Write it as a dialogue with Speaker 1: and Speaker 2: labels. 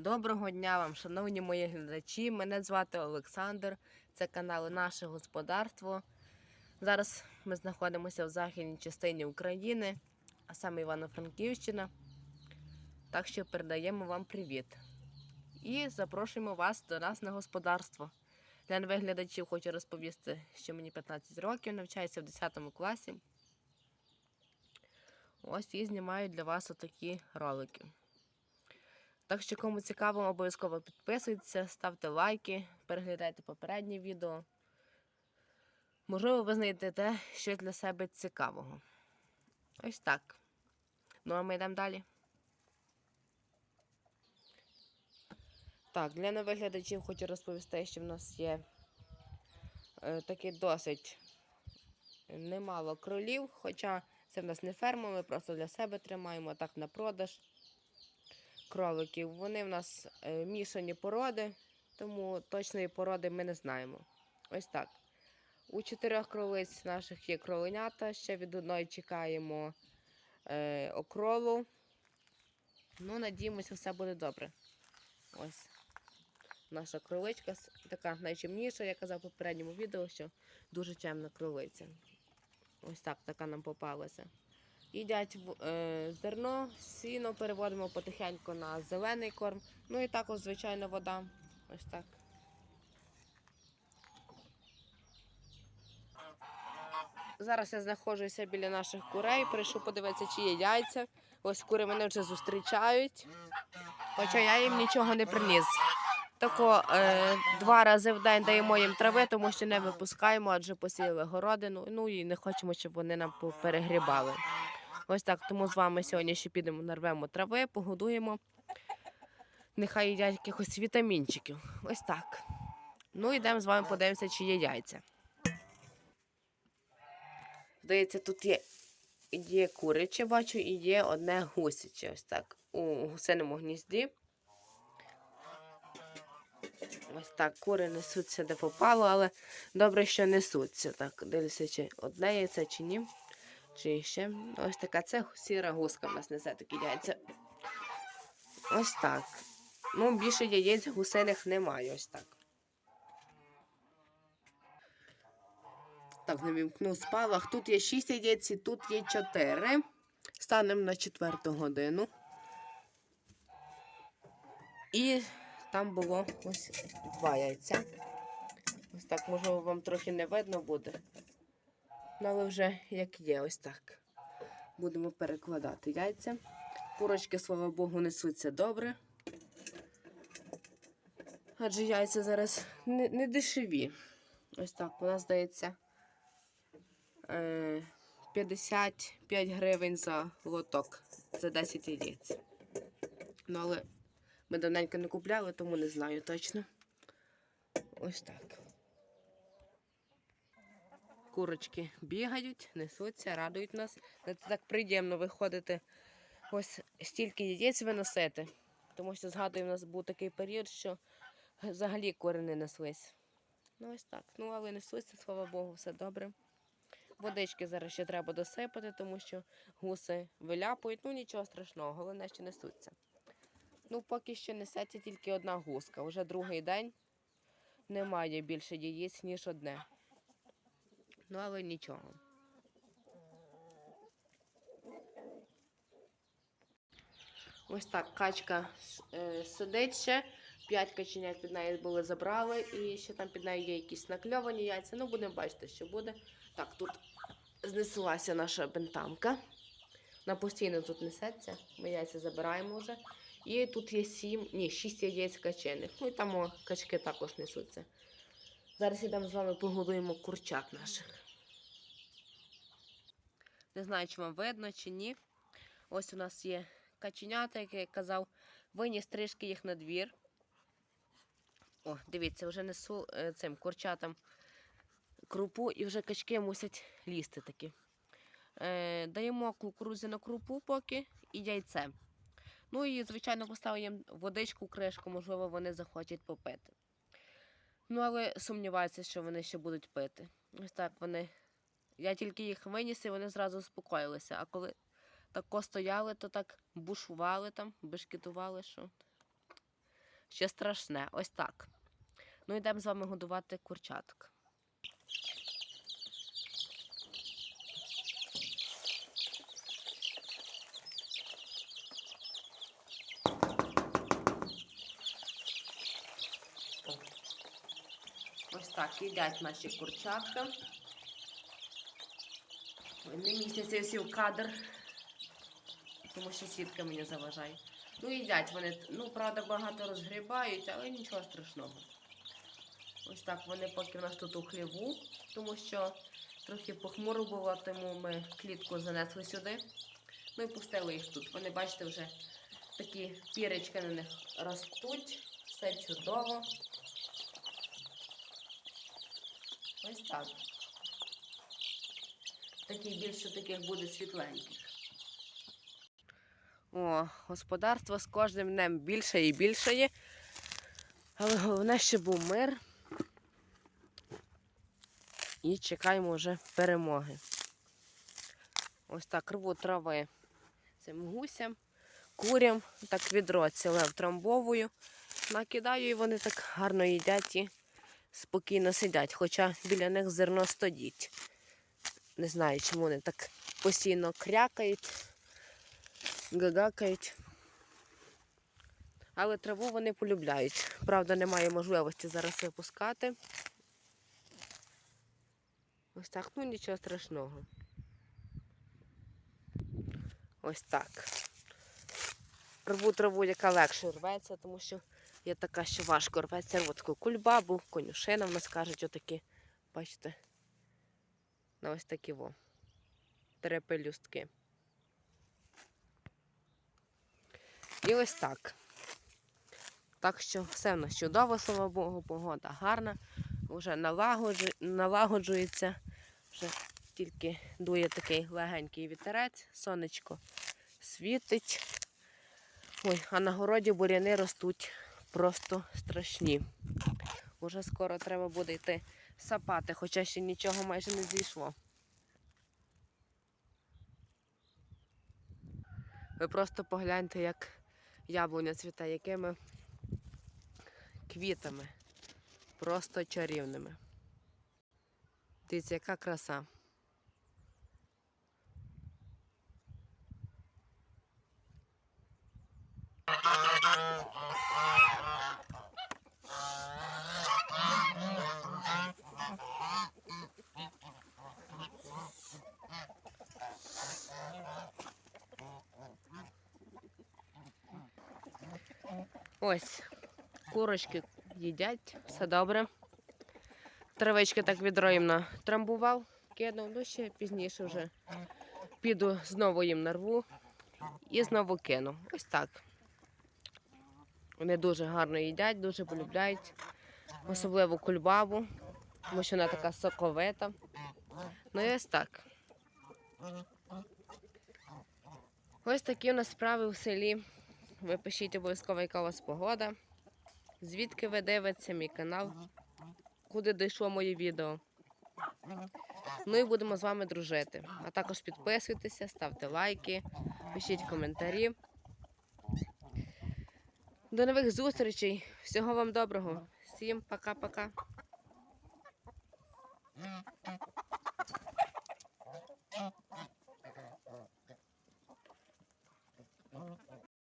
Speaker 1: Доброго дня вам, шановні мої глядачі. Мене звати Олександр. Це канал Наше Господарство. Зараз ми знаходимося в західній частині України, а саме Івано-Франківщина. Так що передаємо вам привіт. І запрошуємо вас до нас на господарство. Для нових глядачів хочу розповісти, що мені 15 років, навчаюся в 10 класі. Ось і знімаю для вас отакі ролики. Так що, кому цікаво, обов'язково підписуйтесь, ставте лайки, переглядайте попередні відео. Можливо, ви знайдете те, що для себе цікавого. Ось так. Ну, а ми йдемо далі. Так, для нових глядачів хочу розповісти, що в нас є е, таки досить немало кролів, хоча це в нас не ферма, ми просто для себе тримаємо так на продаж кроликів. Вони в нас е, мішані породи, тому точної породи ми не знаємо. Ось так. У чотирьох кролиць наших є кроленята. Ще від одної чекаємо е, окролу. Ну, надіємося, все буде добре. Ось наша кроличка, така найчемніша, я казав в попередньому відео, що дуже чемна кролиця. Ось так така нам попалася. Їдять е, зерно, сіно переводимо потихеньку на зелений корм. Ну і також, звичайно, вода. Ось так. Зараз я знаходжуся біля наших курей, прийшов подивитися, чи є яйця. Ось кури мене вже зустрічають, хоча я їм нічого не приніс. Тако е, два рази в день даємо їм трави, тому що не випускаємо, адже посіяли городину. Ну і не хочемо, щоб вони нам перегрібали. Ось так. Тому з вами сьогодні ще підемо, нарвемо трави, погодуємо. Нехай їдять якихось вітамінчиків. Ось так. Ну, йдемо з вами подивимося, чи є яйця. Здається, тут є, є куряче, бачу, і є одне гусяче. Ось так. У гусиному гнізді. Ось так, кури несуться де попало, але добре, що несуться. Так, дивлюся, чи одне яйце, чи ні. Чи. Ось така це сіра гуска в нас несе такі яйця. Ось так. Ну, більше яєць гусиних немає. Ось так. Так, не спалах. Тут є 6 яєць, і тут є 4. Станемо на четверту годину. І там було ось два яйця. Ось так, можливо, вам трохи не видно буде. Ну, але вже як є, ось так. Будемо перекладати яйця. Курочки, слава Богу, несуться добре. Адже яйця зараз не, не дешеві. Ось так, нас здається е, 55 гривень за лоток за 10 яєць. Ну, але ми давненько не купляли, тому не знаю точно. Ось так. Курочки бігають, несуться, радують нас. Це так приємно виходити ось стільки яєць виносити. Тому що згадую, у нас був такий період, що взагалі кури не неслись. Ну ось так. Ну, але несуться, слава Богу, все добре. Водички зараз ще треба досипати, тому що гуси виляпують. Ну нічого страшного, головне, що несуться. Ну, поки що несеться тільки одна гуска. Уже другий день немає більше яєць, ніж одне. Ну, але нічого. Ось так качка е, сидить ще. П'ять каченят під нею були забрали, і ще там під нею є якісь накльовані яйця. Ну, будемо бачити, що буде. Так, тут знеслася наша бентамка. Вона постійно тут несеться. Ми яйця забираємо вже. І тут є сім, ні, шість яєць качених. Ну і там о, качки також несуться. Зараз ідемо з вами погодуємо курчат наших. Не знаю, чи вам видно, чи ні. Ось у нас є каченята, як я казав, виніс трішки їх на двір. О, дивіться, вже несу е, цим курчатам крупу і вже качки мусять лізти такі. Е, даємо кукурудзяну крупу поки і яйце. Ну і, звичайно, поставимо водичку, кришку, можливо, вони захочуть попити. Ну, але сумніваюся, що вони ще будуть пити. Ось так вони. Я тільки їх виніс, і вони зразу успокоїлися. А коли тако стояли, то так бушували там, бешкетували, що ще страшне. Ось так. Ну, йдемо з вами годувати курчаток. Ось так їдять наші курчатка. Не містяться всі в кадр, тому що сітка мені заважає. Ну, їдять вони, ну, правда, багато розгрібають, але нічого страшного. Ось так вони поки в нас тут у хліву, тому що трохи похмуро було, тому ми клітку занесли сюди. І пустили їх тут. Вони, бачите, вже такі пірочки на них ростуть. Все чудово. Ось так. Такий більше таких буде світленьких. О, господарство з кожним днем більше і більше є. Але головне, щоб був мир. І чекаємо вже перемоги. Ось так рву трави цим гусям, курям, так відро ціле втрамбовую. Накидаю і вони так гарно їдять і спокійно сидять, хоча біля них зерно стодіть. Не знаю, чому вони так постійно крякають, гагакають. Але траву вони полюбляють. Правда, немає можливості зараз випускати. Ось так, ну нічого страшного. Ось так. Рву траву, яка легше рветься, тому що є така, що важко рветься. Рву таку кульбабу, конюшина в нас кажуть отакі. Бачите? На ось такі во. Три пелюстки. І ось так. Так що все в нас чудово, слава Богу, погода гарна, вже налагоджується, вже тільки дує такий легенький вітерець, сонечко світить. Ой, а на городі буряни ростуть просто страшні. Уже скоро треба буде йти сапати, хоча ще нічого майже не зійшло. Ви просто погляньте, як яблуня цвіте, якими квітами. Просто чарівними. Дивіться, яка краса. Ось, курочки їдять, все добре. Травички так відро їм натрамбував, кинув, ну ще пізніше вже піду знову їм нарву і знову кину. Ось так. Вони дуже гарно їдять, дуже полюбляють, особливо кульбабу, тому що вона така соковита. Ну і ось так. Ось такі у нас справи в селі. Ви пишіть обов'язково, яка у вас погода. Звідки ви дивитеся мій канал? Куди дійшло моє відео? Ну і будемо з вами дружити. А також підписуйтеся, ставте лайки, пишіть коментарі. До нових зустрічей. Всього вам доброго. Всім пока-пока.